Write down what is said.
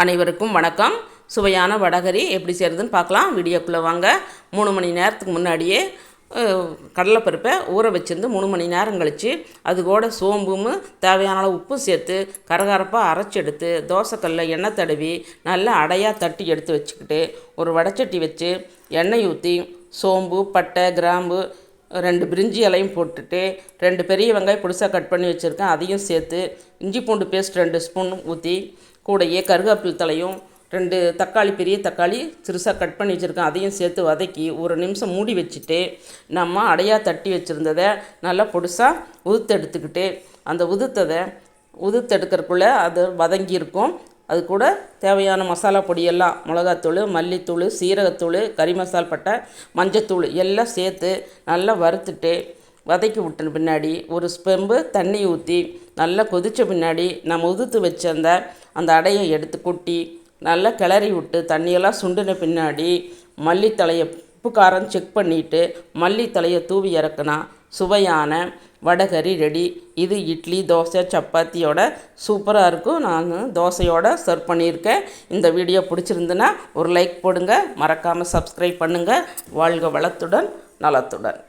அனைவருக்கும் வணக்கம். சுவையான வடகரி எப்படி செய்கிறதுன்னு பார்க்கலாம். வீடியோக்குள்ளே வாங்க. மூணு மணி நேரத்துக்கு முன்னாடியே கடலைப்பருப்பை ஊற வச்சுருந்து மூணு மணி நேரம் கழித்து அது கூட சோம்பும் தேவையான அளவு உப்பும் சேர்த்து கரகரப்பாக அரைச்சி எடுத்து தோசைக்கல்ல எண்ணெய் தடவி நல்லா அடையாக தட்டி எடுத்து வச்சுக்கிட்டு ஒரு வடச்சட்டி வச்சு எண்ணெய் ஊற்றி சோம்பு பட்டை கிராம்பு ரெண்டு பிரிஞ்சி இலையும் போட்டுட்டு ரெண்டு பெரிய வெங்காயம் புதுசாக கட் பண்ணி வச்சுருக்கேன். அதையும் சேர்த்து இஞ்சி பூண்டு பேஸ்ட் ரெண்டு ஸ்பூன் ஊற்றி கூடையே கருவேப்பில் தலையும் ரெண்டு தக்காளி பெரிய தக்காளி சிறுசாக கட் பண்ணி வச்சுருக்கேன். அதையும் சேர்த்து வதக்கி ஒரு நிமிஷம் மூடி வச்சுட்டு நம்ம அடையாக தட்டி வச்சுருந்ததை நல்லா பொடிசாக உதுத்தெடுத்துக்கிட்டு அந்த உதுத்ததை உதுத்தெடுக்கிறதுக்குள்ளே அது வதங்கியிருக்கும் அது கூட தேவையான மசாலா பொடியெல்லாம் மிளகாத்தூள் மல்லித்தூள் சீரகத்தூள் கறி மசால் பட்டை மஞ்சத்தூள் எல்லாம் சேர்த்து நல்லா வறுத்துட்டு வதக்கி விட்ட பின்னாடி ஒரு ஸ்பெம்பு தண்ணி ஊற்றி நல்லா கொதித்த பின்னாடி நம்ம உதுத்து வச்ச அந்த அந்த அடையை எடுத்து கொட்டி நல்லா கிளறி விட்டு தண்ணியெல்லாம் சுண்டின பின்னாடி மல்லித்தலையை உப்பு காரம் செக் பண்ணிவிட்டு மல்லித்தலையை தூவி இறக்குனா சுவையான வடகறி ரெடி இது இட்லி தோசை சப்பாத்தியோட சூப்பராக இருக்கும். நான் தோசையோட சர்வ் பண்ணியிருக்கேன். இந்த வீடியோ பிடிச்சிருந்துன்னா ஒரு லைக் போடுங்க. மறக்காமல் சப்ஸ்கிரைப் பண்ணுங்கள் வாழ்க வளத்துடன் நலத்துடன்.